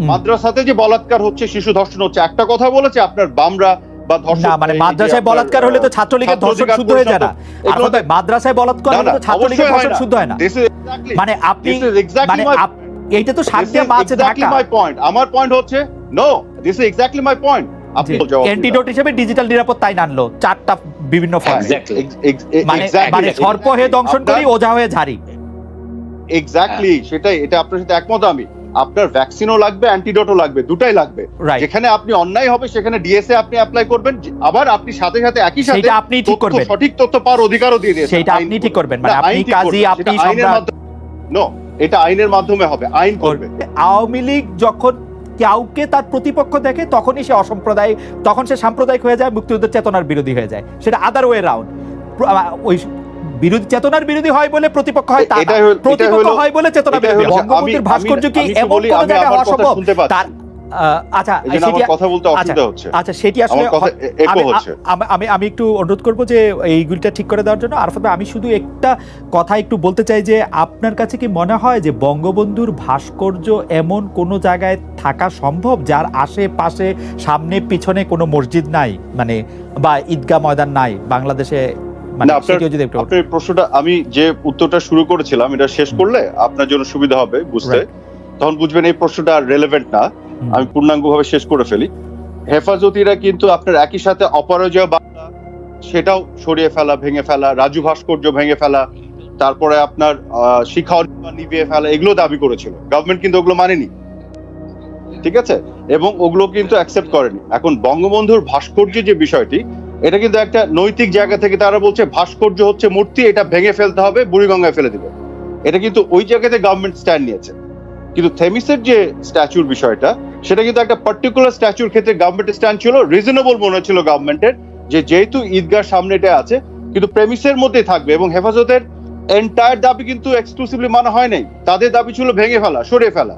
মাদ্রাসাতে যে বলাৎকার হচ্ছে শিশু ধর্ষণ হচ্ছে একটা কথা বলেছে আপনার বামরা বা ধর্ষণ না মানে মাদ্রাসায় বলাৎকার হলে তো ছাত্রলীগের ছাত্র ধর্ষণ শুদ্ধ হয়ে যায় না। মাদ্রাসায় বলাৎকার না, হলে তো ছাত্রলীগের ধর্ষণ শুদ্ধ হয় না। This is exactly- মানে আপনি মানে এইটা তো ঢাকা. আমার পয়েন্ট হচ্ছে no this is exactly my point আপনি। অ্যান্টিডোট হিসেবে ডিজিটাল আনলো চারটা বিভিন্ন ফর্মে মানে সর্প হয়ে দংশন করি ওঝা হয়ে ঝাড়ি। এক্স্যাক্টলি সেটাই এটা আপনার সাথে একমত আমি। আপনার ভ্যাকসিনও লাগবে অ্যান্টিডোটও লাগবে দুটাই লাগবে। যেখানে আপনি অন্যায় হবে সেখানে ডিএসএ আপনি অ্যাপ্লাই করবেন আবার আপনি সাথে সাথে একই সাথে আপনি ঠিক করবেন। সঠিক তথ্য পাওয়ার অধিকারও দিয়ে দিয়েছেন। আইন আপনি ঠিক করবেন মানে আপনি কাজী আপনি সেটা নো এটা আইনের মাধ্যমে হবে আইন করবে। আওয়ামী লীগ যখন কাউকে তার প্রতিপক্ষ দেখে তখনই সে অসম্প্রদায় তখন সে সাম্প্রদায়িক হয়ে যায় মুক্তিযুদ্ধের চেতনার বিরোধী হয়ে যায়। সেটা আদার ওয়ে রাউন্ড ওই বিরোধী চেতনার বিরোধী হয় বলে প্রতিপক্ষ হয় তা প্রতিপক্ষ হয় বলে চেতনা বিরোধী। বঙ্গবন্ধুর ভাস্কর্য কি এমন কোন জায়গায় হওয়া সম্ভব তার আচ্ছা এই জন্য সেটি- আমার কথা বলতে অসুবিধা হচ্ছে। আচ্ছা সেটি আসলে আমার কথা এ- echo আমি- আমি আমি আমি একটু অনুরোধ করব যে এইগুলিটা ঠিক করে দেওয়ার জন্য। আরফাত আমি শুধু একটা কথা একটু বলতে চাই যে আপনার কাছে কি মনে হয় যে বঙ্গবন্ধুর ভাস্কর্য এমন কোনো জায়গায় থাকা সম্ভব যার আশেপাশে সামনে পিছনে কোনো মসজিদ নাই? মানে বা ঈদগাহ ময়দান নাই বাংলাদেশে মানে আপনার- সেটিও যদি একটু আপনার প্রশ্নটা আমি যে উত্তরটা শুরু করেছিলাম এটা শেষ করলে আপনার জন্য সুবিধা হবে বুঝতে। তখন বুঝবেন এই প্রশ্নটা রেলেভেন্ট না। আমি পূর্ণাঙ্গভাবে শেষ করে ফেলি। হেফাজতিরা কিন্তু আপনার একই সাথে অপরাজয় বাংলা সেটাও সরিয়ে ফেলা ভেঙে ফেলা রাজু ভাস্কর্য ভেঙে ফেলা তারপরে আপনার অনির্বাণ নিভিয়ে ফেলা এগুলো দাবি করেছিল। গভর্নমেন্ট কিন্তু ওগুলো মানেনি। ঠিক আছে? এবং ওগুলো কিন্তু অ্যাকসেপ্ট করেনি। এখন বঙ্গবন্ধুর ভাস্কর্য যে বিষয়টি এটা কিন্তু একটা নৈতিক জায়গা থেকে তারা বলছে, ভাস্কর্য হচ্ছে মূর্তি, এটা ভেঙে ফেলতে হবে, বুড়িগঙ্গায় ফেলে দিবে। এটা কিন্তু ওই জায়গাতে গভর্নমেন্ট স্ট্যান্ড নিয়েছে। কিন্তু থেমিসের যে স্ট্যাচুর বিষয়টা, সেটা কিন্তু একটা পার্টিকুলার স্ট্যাচুর ক্ষেত্রে গভর্নমেন্টের স্ট্যান্ড ছিল রিজনেবল মনে হচ্ছিল গভর্নমেন্টের যে যেহেতু ঈদগাহ সামনে এটা আছে, কিন্তু প্রেমিসের মধ্যেই থাকবে এবং হেফাজতের এন্টায়ার দাবি কিন্তু এক্সক্লুসিভলি মানা হয় নাই। তাদের দাবি ছিল ভেঙে ফেলা, সরিয়ে ফেলা।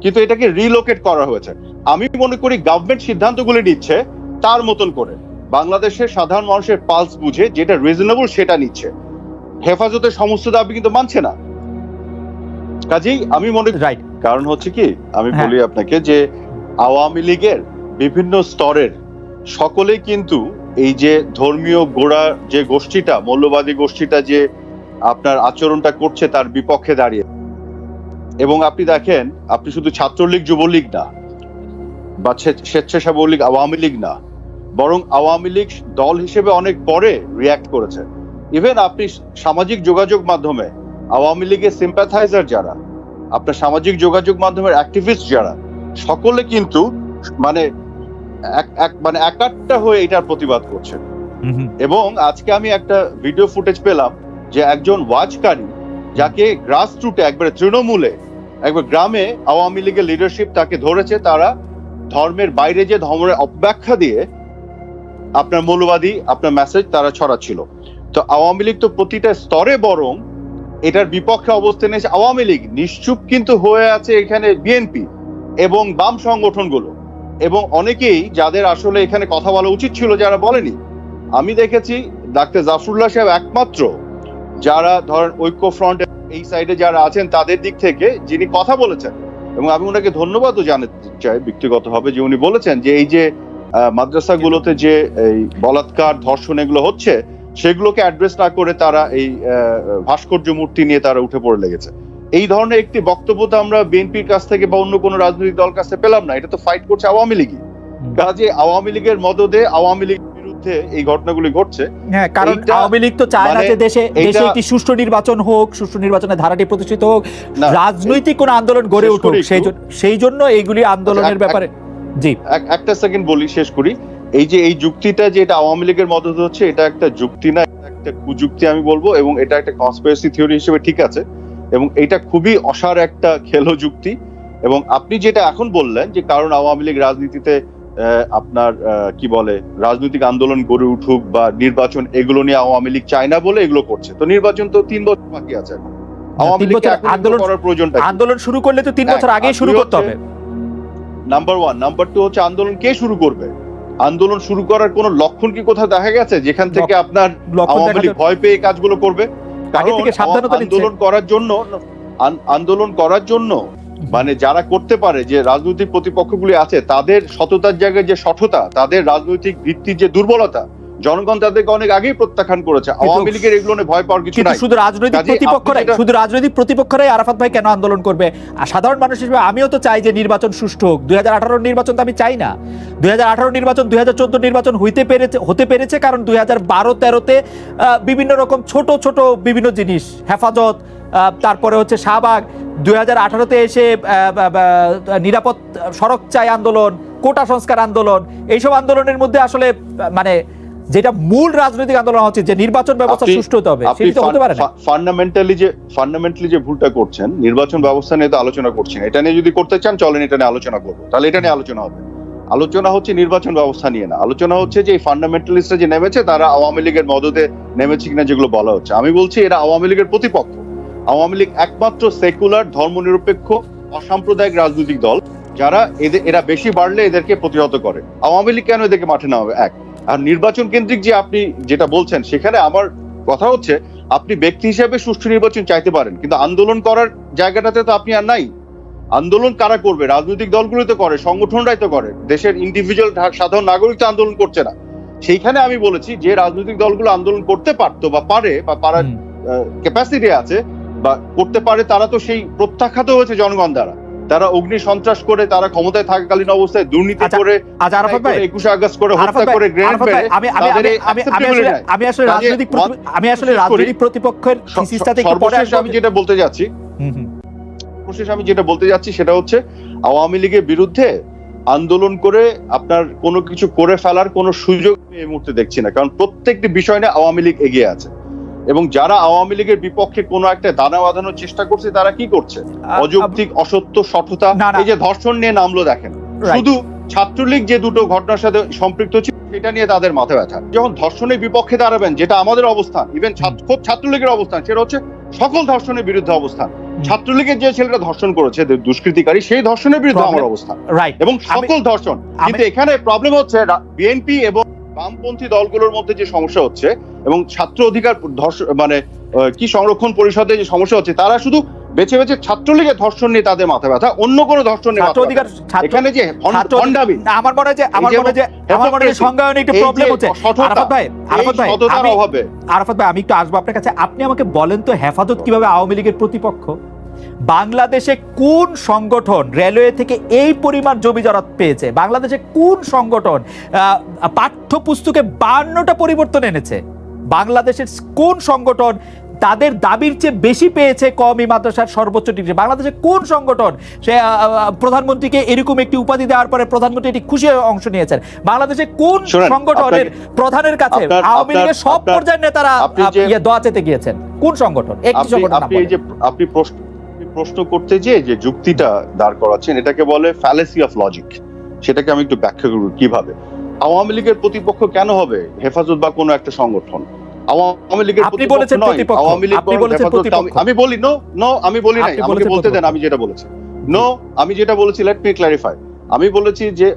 কিন্তু এটাকে রিলোকেট করা হয়েছে। আমি মনে করি গভর্নমেন্ট সিদ্ধান্তগুলি নিচ্ছে তার মতন করে। বাংলাদেশের সাধারণ মানুষের পালস বুঝে যেটা রিজনেবল সেটা নিচ্ছে। হেফাজতের সমস্ত দাবি কিন্তু মানছে না। কাজেই আমি মনে রাইট কারণ হচ্ছে কি আমি হ্যাঁ। বলি আপনাকে যে আওয়ামী লীগের বিভিন্ন স্তরের সকলেই কিন্তু এই যে ধর্মীয় গোড়া যে গোষ্ঠীটা মৌলবাদী গোষ্ঠীটা যে আপনার আচরণটা করছে তার বিপক্ষে দাঁড়িয়ে। এবং আপনি দেখেন আপনি শুধু ছাত্রলীগ যুবলীগ না বা স্বে- স্বেচ্ছাসেবক লীগ আওয়ামী লীগ না বরং আওয়ামী লীগ দল হিসেবে অনেক পরে রিয়াক্ট করেছে। ইভেন আপনি সামাজিক যোগাযোগ মাধ্যমে আওয়ামী লীগের সিম্প্যাথাইজার যারা আপনার সামাজিক যোগাযোগ মাধ্যমের অ্যাক্টিভিস্ট যারা সকলে কিন্তু মানে এক এক মানে একাট্টা হয়ে এটার প্রতিবাদ করছে এবং আজকে আমি একটা ভিডিও ফুটেজ পেলাম যে একজন ওয়াচকারী যাকে গ্রাস রুটে একবারে তৃণমূলে একবার গ্রামে আওয়ামী লীগের লিডারশিপ তাকে ধরেছে তারা ধর্মের বাইরে যে ধর্মের অব্যাখ্যা দিয়ে আপনার মৌলবাদী, আপনার মেসেজ তারা ছড়াচ্ছিল। তো আওয়ামী লীগ তো প্রতিটা স্তরে বরং এটার বিপক্ষে অবস্থানে এসে আওয়ামী লীগ নিশ্চুপ কিন্তু হয়ে আছে এখানে বিএনপি এবং বাম সংগঠনগুলো। এবং অনেকেই যাদের আসলে এখানে কথা বলা উচিত ছিল যারা বলেনি, আমি দেখেছি ডাক্তার জাফরুল্লাহ সাহেব একমাত্র যারা ধরেন ঐক্য ফ্রন্ট এই সাইডে যারা আছেন তাদের দিক থেকে যিনি কথা বলেছেন এবং আমি ওনাকে ধন্যবাদও জানাতে চাই ব্যক্তিগতভাবে যে উনি বলেছেন যে এই যে মাদ্রাসাগুলোতে যে এই বলাৎকার ধর্ষণ এগুলো হচ্ছে সেগুলোকে অ্যাড্রেস না করে তারা এই ভাস্কর্য মূর্তি নিয়ে তারা উঠে পড়ে লেগেছে। এই ধরনের একটি বক্তব্য তো আমরা বিএনপির কাছ থেকে বা অন্য কোনো রাজনৈতিক দল কাছ পেলাম না এটা তো ফাইট করছে আওয়ামী লীগই। কাজে আওয়ামী লীগের মদদে আওয়ামী লীগের বিরুদ্ধে এই ঘটনাগুলি ঘটছে। হ্যাঁ কারণ আওয়ামী লীগ তো চায় না মানে যে দেশে দেশে একটি সুষ্ঠু নির্বাচন হোক সুষ্ঠু নির্বাচনের ধারাটি প্রতিষ্ঠিত হোক রাজনৈতিক কোন আন্দোলন গড়ে উঠুক সেই জন্য এইগুলি আন্দোলনের ব্যাপারে জি। একটা সেকেন্ড বলি শেষ করি। এই যে এই যুক্তিটা যে এটা আওয়ামী লীগের মদত হচ্ছে এটা একটা যুক্তি না এটা একটা কুযুক্তি আমি বলব এবং এটা একটা কনস্পিরেসি থিওরি হিসেবে ঠিক আছে। এবং এটা খুবই অসার একটা খেলো যুক্তি। এবং আপনি যেটা এখন বললেন যে কারণ আওয়ামী লীগ রাজনীতিতে আপনার কি বলে রাজনৈতিক আন্দোলন গড়ে উঠুক বা নির্বাচন এগুলো নিয়ে আওয়ামী লীগ চায় না বলে এগুলো করছে। তো নির্বাচন তো তিন বছর বাকি আছে। আওয়ামী এখন আন্দোলন- করার প্রয়োজনটা আন্দোলন শুরু করলে তো তিন বছর আগেই শুরু করতে হবে। নাম্বার ওয়ান নাম্বার টু হচ্ছে আন্দোলন কে শুরু করবে? আন্দোলন শুরু করার কোন লক্ষণ কি কোথাও দেখা গেছে? যেখান থেকে আপনার আওয়ামী লীগ ভয় পেয়ে কাজগুলো করবে। আন্দোলন করার জন্য আন্দোলন করার জন্য মানে যারা করতে পারে যে রাজনৈতিক প্রতিপক্ষগুলি আছে তাদের সততার জায়গায় যে সঠতা তাদের রাজনৈতিক ভিত্তির যে দুর্বলতা জনগণ তাদেরকে অনেক আগেই প্রত্যাখ্যান করেছে। আওয়ামী লীগের এগুলো ভয় পাওয়ার কিছু নাই। শুধু রাজনৈতিক প্রতিপক্ষরাই শুধু রাজনৈতিক প্রতিপক্ষরাই আরাফাত ভাই কেন আন্দোলন করবে? আর সাধারণ মানুষ হিসেবে আমিও তো চাই যে নির্বাচন সুষ্ঠু হোক। দুই নির্বাচন তো আমি চাই না। দুই হাজার আঠারো নির্বাচন দুই হাজার চোদ্দ নির্বাচন হইতে পেরেছে হতে পেরেছে কারণ দুই হাজার বারো তেরোতে বিভিন্ন রকম ছোট ছোট বিভিন্ন জিনিস। হেফাজত আহ, তারপরে হচ্ছে শাহবাগ দুই হাজার আঠারোতে এসে নিরাপদ সড়ক চাই আন্দোলন কোটা সংস্কার আন্দোলন। এইসব আন্দোলনের মধ্যে আসলে মানে যেটা মূল রাজনৈতিক আন্দোলন হচ্ছে যে নির্বাচন ব্যবস্থা সুষ্ঠু হতে হবে সেটি তো হতে পারে না। ফান্ডামেন্টালি যে ফান্ডামেন্টালি যে ভুলটা করছেন নির্বাচন ব্যবস্থা নিয়ে তো আলোচনা করছেন। এটা নিয়ে যদি করতে চান চলেন এটা নিয়ে আলোচনা করব। তাহলে এটা নিয়ে আলোচনা হবে। আলোচনা হচ্ছে নির্বাচন ব্যবস্থা নিয়ে না। আলোচনা হচ্ছে যে ফান্ডামেন্টালিস্টরা যে নেমেছে তারা আওয়ামী লীগের মদতে নেমেছে কিনা যেগুলো বলা হচ্ছে। আমি বলছি এরা আওয়ামী লীগের প্রতিপক্ষ। আওয়ামী লীগ একমাত্র সেকুলার ধর্মনিরপেক্ষ অসাম্প্রদায়িক রাজনৈতিক দল যারা এদের এরা বেশি বাড়লে এদেরকে প্রতিহত করে। আওয়ামী লীগ কেন এদেরকে মাঠে নামাবে? এক আর নির্বাচন কেন্দ্রিক যে আপনি যেটা বলছেন সেখানে আমার কথা হচ্ছে আপনি ব্যক্তি হিসেবে সুষ্ঠু নির্বাচন চাইতে পারেন কিন্তু আন্দোলন করার জায়গাটাতে তো আপনি আর নাই। আন্দোলন কারা করবে? রাজনৈতিক দলগুলো তো করে সংগঠনরাই তো করে। দেশের ইন্ডিভিজুয়াল সাধারণ নাগরিক তো আন্দোলন করছে না। সেইখানে আমি বলেছি যে রাজনৈতিক দলগুলো আন্দোলন করতে পারতো বা পারে বা পারার। ক্যাপাসিটি আছে বা করতে পারে তারা তো সেই প্রত্যাখ্যাত হয়েছে জনগণ দ্বারা। তারা অগ্নি সন্ত্রাস করে তারা ক্ষমতায় থাকাকালীন অবস্থায় দুর্নীতি আচ্ছা, করে আরাফাত ভাই একুশে আগস্ট করে হত্যা করে গ্রেনেড মেরে আমি আমি আমি আমি আমি আসলে রাজনৈতিক আমি আসলে রাজনৈতিক প্রতিপক্ষের থিসিসটাতে একটু পরে সর্বশেষ আমি যেটা বলতে যাচ্ছি। সর্বশেষ আমি যেটা বলতে যাচ্ছি সেটা হচ্ছে আওয়ামী লীগের বিরুদ্ধে আন্দোলন করে আপনার কোনো কিছু করে ফেলার কোনো সুযোগ এই মুহূর্তে দেখছি না। কারণ প্রত্যেকটি বিষয় নিয়ে আওয়ামী লীগ এগিয়ে আছে। এবং যারা আওয়ামী লীগের বিপক্ষে কোনো একটা দানা বাঁধানোর চেষ্টা করছে তারা কি করছে? অযৌক্তিক অসত্য সঠতা। এই যে ধর্ষণ নিয়ে নামলো দেখেন। শুধু ছাত্রলীগ যে দুটো ঘটনার সাথে সম্পৃক্ত ছিল সেটা নিয়ে তাদের মাথা ব্যথা। যখন ধর্ষণের বিপক্ষে দাঁড়াবেন যেটা আমাদের অবস্থান ইভেন খোদ ছাত্রলীগের অবস্থান সেটা হচ্ছে সকল ধর্ষণের বিরুদ্ধে অবস্থান। ছাত্রলীগের যে ছেলেটা ধর্ষণ করেছে দুষ্কৃতিকারী সেই ধর্ষণের বিরুদ্ধে আমার অবস্থান। এবং সকল ধর্ষণ। কিন্তু এখানে প্রবলেম হচ্ছে বিএনপি এবং বামপন্থী দলগুলোর মধ্যে যে সমস্যা হচ্ছে এবং ছাত্র অধিকার মানে কি সংরক্ষণ পরিষদে যে সমস্যা হচ্ছে তারা শুধু বেছে বেছে ছাত্রলীগের ধর্ষণ নিয়ে তাদের মাথা ব্যথা অন্য কোনো ধর্ষণ নিয়ে ছাত্র মাথা অধিকার এখানে যে না, আমার মনে হয় যে আমার মনে হয় যে আমার মনে হয় সংজ্ঞায়নে একটু প্রবলেম হচ্ছে। আরাফাত ভাই আরাফাত ভাই আমি আরাফাত ভাই আমি একটু আসব আপনার কাছে। আপনি আমাকে বলেন তো হেফাজত কীভাবে আওয়ামী লীগের প্রতিপক্ষ? বাংলাদেশে কোন সংগঠন রেলওয়ে থেকে এই পরিমাণ জমি জরাত পেয়েছে? বাংলাদেশে কোন সংগঠন পাঠ্যপুস্তকে বান্নটা পরিবর্তন এনেছে? বাংলাদেশের কোন সংগঠন তাদের দাবির চেয়ে বেশি পেয়েছে কমই মাদ্রাসার সর্বোচ্চ ডিগ্রি? বাংলাদেশে কোন সংগঠন সে প্রধানমন্ত্রীকে এরকম একটি উপাধি দেওয়ার পরে প্রধানমন্ত্রী এটি খুশি হয়ে অংশ নিয়েছেন? বাংলাদেশে কোন সংগঠনের প্রধানের কাছে আওয়ামী লীগের সব পর্যায়ের নেতারা ইয়ে দোয়া চেতে গিয়েছেন? কোন সংগঠন? একটি সংগঠন আপনি প্রশ্ন প্রশ্ন করতে যে যে যুক্তিটা দাঁড় করাচ্ছেন এটাকে বলে ফ্যালেসি অফ লজিক সেটাকে আমি একটু ব্যাখ্যা করব কীভাবে? আওয়ামী লীগের প্রতিপক্ষ কেন হবে? হেফাজত বা কোনো একটা সংগঠন। আওয়ামী লীগের প্রতিপক্ষ নয়। আওয়ামী লীগ আমি বলি নো নো আমি বলি নাই। আমাকে বলতে দেন আমি যেটা বলেছি। নো আমি যেটা বলেছি লেট মি ক্লারিফাই আমি বলেছি যে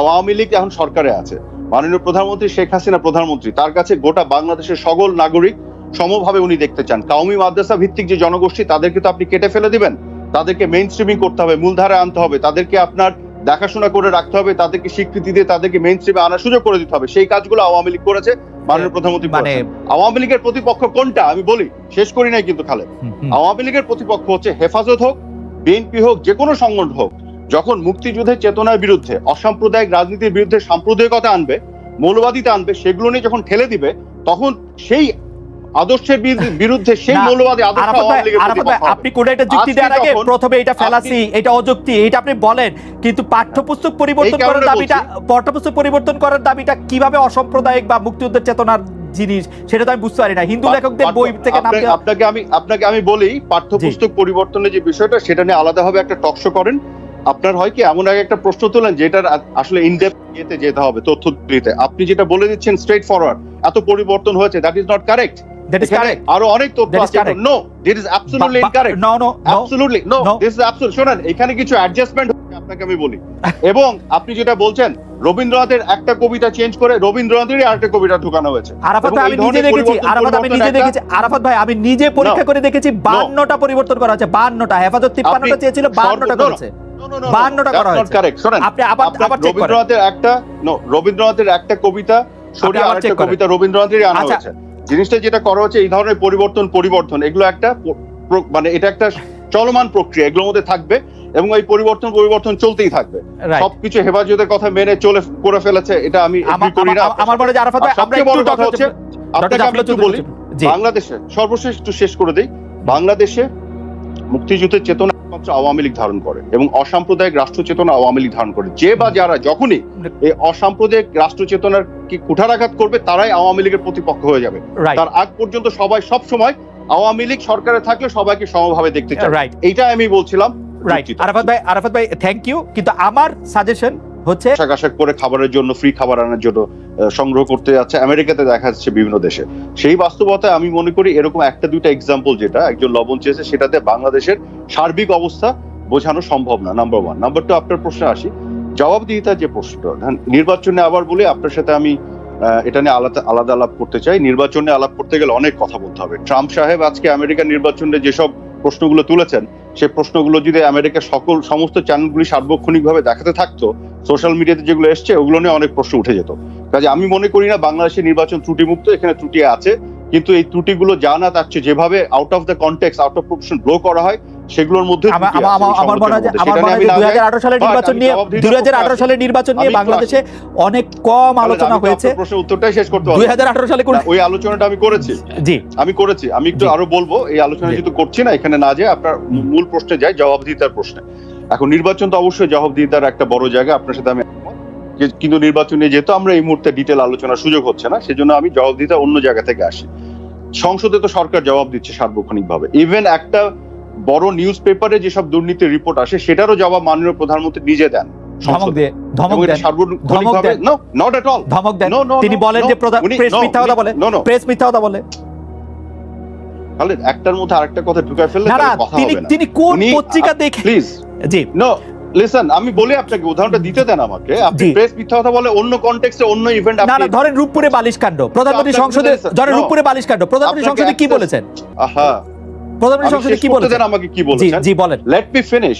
আওয়ামী লীগ এখন সরকারে আছে। মাননীয় প্রধানমন্ত্রী শেখ হাসিনা প্রধানমন্ত্রী। তার কাছে গোটা বাংলাদেশের সকল নাগরিক সমভাবে উনি দেখতে চান। কাউমি মাদ্রাসা ভিত্তিক যে জনগোষ্ঠী তাদেরকে তো আপনি কেটে ফেলে দিবেন। তাদেরকে মেইন স্ট্রিমিং করতে হবে মূলধারায় আনতে হবে। তাদেরকে আপনার দেখাশোনা করে রাখতে হবে তাদেরকে স্বীকৃতি দিয়ে তাদেরকে মেইন স্ট্রিমে আনার সুযোগ করে দিতে হবে। সেই কাজগুলো আওয়ামী লীগ করেছে মাননীয় প্রধানমন্ত্রী মানে আওয়ামী লীগের প্রতিপক্ষ কোনটা? আমি বলি শেষ করি নাই কিন্তু হুম। আওয়ামী লীগের প্রতিপক্ষ হচ্ছে হেফাজত হোক বিএনপি হোক যে কোনো সংগঠন হোক যখন মুক্তিযুদ্ধের চেতনার বিরুদ্ধে অসাম্প্রদায়িক রাজনীতির বিরুদ্ধে সাম্প্রদায়িকতা আনবে মৌলবাদিতা আনবে সেগুলো নিয়ে যখন ঠেলে দিবে তখন সেই আদর্শের বিরু- বিরুদ্ধে সেই মৌলবাদী আদর্শ। আপনি কোন একটা যুক্তি দেওয়ার আগে প্রথমে এটা ফেলাসি এটা অযুক্তি এটা আপনি বলেন। কিন্তু পাঠ্যপুস্তক পরিবর্তন করার দাবিটা পাঠ্যপুস্তক পরিবর্তন করার দাবিটা কীভাবে অসাম্প্রদায়িক বা মুক্তিযুদ্ধের চেতনার জিনিস সেটা তো আমি বুঝতে পারি না। হিন্দু লেখকদের বই থেকে নাম আপনাকে- আপনাকে আমি আপনাকে আমি বলি পাঠ্যপুস্তক পরিবর্তনের যে বিষয়টা সেটা নিয়ে আলাদাভাবে একটা টকশো করেন। আপনার হয় কি এমন আগে একটা প্রশ্ন তোলেন যেটার আসলে ইনডেপ ইয়েতে যেতে হবে তথ্য দিতে আপনি যেটা বলে দিচ্ছেন স্ট্রেট ফরওয়ার্ড এত পরিবর্তন হয়েছে that is not correct that is correct আরও অনেক তথ্য আছে no this is absolutely incorrect no no absolutely no this is absolute শুনেন এখানে কিছু অ্যাডজাস্টমেন্ট আপনাকে আমি বলি। এবং আপনি যেটা বলছেন রবীন্দ্রনাথের একটা কবিতা চেঞ্জ করে রবীন্দ্রনাথেরই আরেকটা কবিতা ঢোকানো হয়েছে। আরাফাত আমি নিজে দেখেছি আরাফাত আমি নিজে দেখেছি আরাফাত ভাই আমি নিজে পরীক্ষা করে দেখেছি বান্নটা পরিবর্তন করা হয়েছে বান্নটা হেফাজত তিপ্পান্নটা আপনি চেয়েছিল বান্নটা সর্ব- no, no, করেছে। No, no, no, no, 52 টা করা হয়েছে। আপনি আবার আবার চেক করেন। রবীন্দ্রনাথের একটা no, রবীন্দ্রনাথের একটা কবিতা সরিয়ে আরেকটা কবিতা রবীন্দ্রনাথেরই আনা। হয়েছে। জিনিসটা যেটা করা হচ্ছে এই ধরনের পরিবর্তন পরিবর্তন এগুলো একটা মানে এটা একটা চলমান প্রক্রিয়া এগুলোর মধ্যে থাকবে এবং এই পরিবর্তন পরিবর্তন চলতেই থাকবে। সবকিছু হেফাজতের কথা মেনে চলে করে ফেলেছে এটা আমি করি না। আমার- আমার মনে হয় আরাফাত ভাই আমরা একটু কথা হচ্ছে আপনাকে আমি একটু বলি বাংলাদেশে সর্বশেষ একটু শেষ করে দেই বাংলাদেশে মুক্তিযুদ্ধের চেতনা একমাত্র আওয়ামী লীগ ধারণ করে এবং অসাম্প্রদায়িক রাষ্ট্র চেতনা আওয়ামী লীগ ধারণ করে। যে বা যারা যখনই এই অসাম্প্রদায়িক রাষ্ট্র চেতনার কি কুঠারাঘাত করবে তারাই আওয়ামী লীগের প্রতিপক্ষ হয়ে যাবে। তার আগ পর্যন্ত সবাই সব সময় আওয়ামী লীগ সরকারে থাকলে সবাইকে সমভাবে দেখতে চায়। এইটা আমি বলছিলাম রাইট। আরাফাত ভাই আরাফাত ভাই থ্যাংক ইউ কিন্তু আমার সাজেশন হচ্ছে পোশাক আশাক পরে খাবারের জন্য ফ্রি খাবার আনার জন্য সংগ্রহ করতে যাচ্ছে। আমেরিকাতে দেখা যাচ্ছে বিভিন্ন দেশে। সেই বাস্তবতায় আমি মনে করি এরকম একটা, দুইটা এক্সাম্পল যেটা, একজন লবণ চেয়েছে, সেটাতে বাংলাদেশের সার্বিক অবস্থা বোঝানো সম্ভব না নাম্বার ওয়ান নাম্বার টু আপনার প্রশ্নে আসি। জবাবদিহিতার যে প্রশ্নটা নির্বাচনে আবার বলি, আপনার সাথে আমি এটা নিয়ে আলাদা আলাদা আলাপ করতে চাই। নির্বাচনে আলাপ করতে গেলে অনেক কথা বলতে হবে। ট্রাম্প সাহেব আজকে আমেরিকার নির্বাচনে যেসব প্রশ্নগুলো তুলেছেন সেই প্রশ্নগুলো যদি আমেরিকার সকল সমস্ত চ্যানেলগুলি সার্বক্ষণিকভাবে দেখাতে থাকতো, সোশ্যাল মিডিয়াতে যেগুলো এসছে, ওগুলো নিয়ে অনেক প্রশ্ন উঠে যেত। কাজে আমি মনে করি না বাংলাদেশের নির্বাচন ত্রুটিমুক্ত, এখানে ত্রুটি আছে। কিন্তু এই ত্রুটিগুলো যা না তার যেভাবে out of the context out of profession blow করা হয় সেগুলোর মধ্যে আমার মনে হয় যে আমার মনে হয় সেখানে যে আমি না দুই সালের নির্বাচন নিয়ে দুই পক্ষে আছি। সালের নির্বাচন নিয়ে বাংলাদেশে অনেক কম আলোচনা হয়েছে। প্রশ্নের উত্তরটাই শেষ করতে দুই পারব সালে ওই আলোচনাটা আমি করেছি। জি। আমি করেছি। আমি একটু আরও বলব এই আলোচনা যেহেতু করছি না এখানে না যায় আপনার মূল প্রশ্নে যাই জবাবদিহিতার প্রশ্নে। এখন নির্বাচন তো অবশ্যই জবাবদিহিতার একটা বড় জায়গা আপনার সাথে আমি কিন্তু নির্বাচন নিয়ে যেহেতু আমরা এই মুহূর্তে ডিটেল আলোচনার সুযোগ হচ্ছে না সেজন্য আমি জবাবদিহিতা অন্য জায়গা থেকে আসি। সংসদে তো সরকার জবাব দিচ্ছে সার্বক্ষণিকভাবে। ইভেন একটা বড় নিউজ পেপারে যেসব দুর্নীতির রিপোর্ট আসে সেটারও জবাব মাননীয় প্রধানমন্ত্রী নিজে দেন। ধমক তিনি বলেন যে প্রেস মিথ্যা কথা বলে। প্রেস মিথ্যা কথা বলে। তাহলে একটার মধ্যে আরেকটা কথা ঢুকায় ফেললে তিনি হবে না। তিনি কোন উনি- পত্রিকা দেখে প্লিজ জি। নো লিসন আমি বলি আপনাকে উদাহরণটা দিতে দেন আমাকে। আপনি প্রেস মিথ্যা কথা বলে অন্য কনটেক্সটে অন্য ইভেন্ট না আপনি না ধরেন রূপপুরে বালিশ কাণ্ড। প্রধানমন্ত্রী সংসদে ধরেন রূপপুরে বালিশ কাণ্ড। প্রধানমন্ত্রী সংসদে কি বলেছেন? আহা। প্রধানমন্ত্রী সংসদে কি বলেছেন? আমাকে কি বলেছেন? জি বলেন। লেট মি ফিনিশ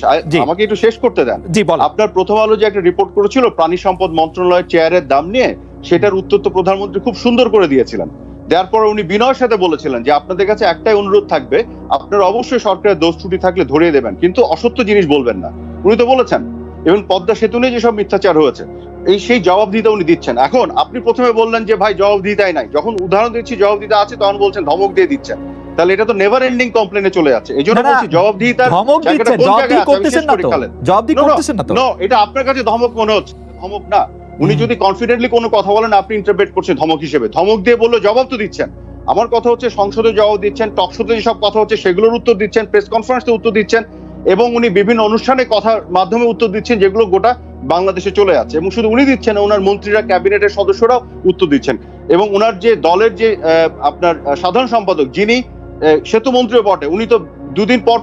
আমাকে একটু শেষ করতে দেন। জি বলেন। আপনার প্রথম আলো যে একটা রিপোর্ট করেছিল প্রাণী সম্পদ মন্ত্রণালয়ের চেয়ারের দাম নিয়ে সেটার উত্তর তো প্রধানমন্ত্রী খুব সুন্দর করে দিয়েছিলেন। দেওয়ার পর উনি বিনয়ের সাথে বলেছিলেন যে আপনাদের কাছে একটাই অনুরোধ থাকবে আপনারা অবশ্যই সরকারের দোষ ত্রুটি থাকলে ধরিয়ে দেবেন কিন্তু অসত্য জিনিস বলবেন না। উনি তো বলেছেন এবং পদ্মা সেতু নিয়ে যেসব মিথ্যাচার হয়েছে এই সেই জবাবদিহিতা উনি দিচ্ছেন। এখন আপনি প্রথমে বললেন যে ভাই জবাবদিহিতাই নাই। যখন উদাহরণ দিচ্ছি জবাবদিহিতা আছে তখন বলছেন ধমক দিয়ে দিচ্ছেন। তাহলে এটা তো নেভার এন্ডিং কমপ্লেনে চলে যাচ্ছে। এই জন্য বলছি জবাবদিহিতার ধমক জায়গাটা দিচ্ছেন কোন জবাব জায়গায় দিয়ে আছে? আমি করতেছেন না তো? খালেদ। জবাব দিয়ে No, no, করতেছেন না তো? নো এটা আপনার কাছে ধমক মনে হচ্ছে। ধমক না। উনি যদি কনফিডেন্টলি কোনো কথা বলেন আপনি ইন্টারপ্রেট করছেন ধমক হিসেবে। ধমক দিয়ে বললে জবাব তো দিচ্ছেন। আমার কথা হচ্ছে সংসদে জবাব দিচ্ছেন টক শোতে যেসব কথা হচ্ছে সেগুলোর উত্তর দিচ্ছেন প্রেস কনফারেন্সে উত্তর দিচ্ছেন এবং উনি বিভিন্ন অনুষ্ঠানে কথার মাধ্যমে উত্তর দিচ্ছেন যেগুলো গোটা বাংলাদেশে চলে যাচ্ছে। এবং শুধু উনি দিচ্ছেন ওনার মন্ত্রীরা ক্যাবিনেটের সদস্যরাও উত্তর দিচ্ছেন। এবং ওনার যে দলের যে আপনার সাধারণ সম্পাদক যিনি সেতু মন্ত্রীও বটে। উনি তো দুদিন পর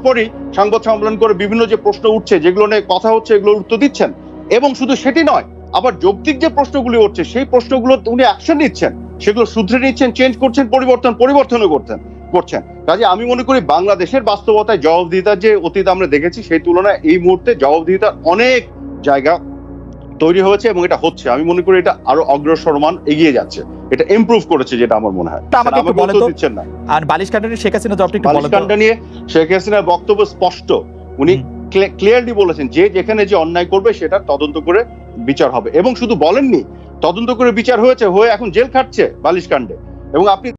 সংবাদ সম্মেলন করে বিভিন্ন যে প্রশ্ন উঠছে, যেগুলো নিয়ে কথা হচ্ছে, এগুলোর উত্তর দিচ্ছেন। এবং শুধু সেটি নয়, আবার যৌক্তিক যে প্রশ্নগুলি উঠছে, সেই প্রশ্নগুলো উনি অ্যাকশন নিচ্ছেন। সেগুলো শুধরে নিচ্ছেন চেঞ্জ করছেন, পরিবর্তন, পরিবর্তনও করতেন করছেন। কাজে আমি মনে করি বাংলাদেশের বাস্তবতায় জবাবদিহিতার যে অতীত আমরা দেখেছি, সেই তুলনায় এই মুহূর্তে জবাবদিহিতার অনেক জায়গা তৈরি হয়েছে এবং এটা হচ্ছে। আমি মনে করি এটা আরও অগ্রসরমান এগিয়ে যাচ্ছে। এটা ইমপ্রুভ করেছে যেটা আমার মনে হয়। আমাকে একটু তো। দিচ্ছেন না। আর বালিশ কাণ্ড নিয়ে শেখ হাসিনা জবটা একটু তো। বালিশকাণ্ডা নিয়ে শেখ হাসিনার বক্তব্য স্পষ্ট। উনি ক্লিয়ারলি বলেছেন যে যেখানে যে অন্যায় করবে সেটা তদন্ত করে বিচার হবে। এবং শুধু বলেননি তদন্ত করে বিচার হয়েছে হয়ে এখন জেল খাটছে বালিশ কাণ্ডে। এবং আপনি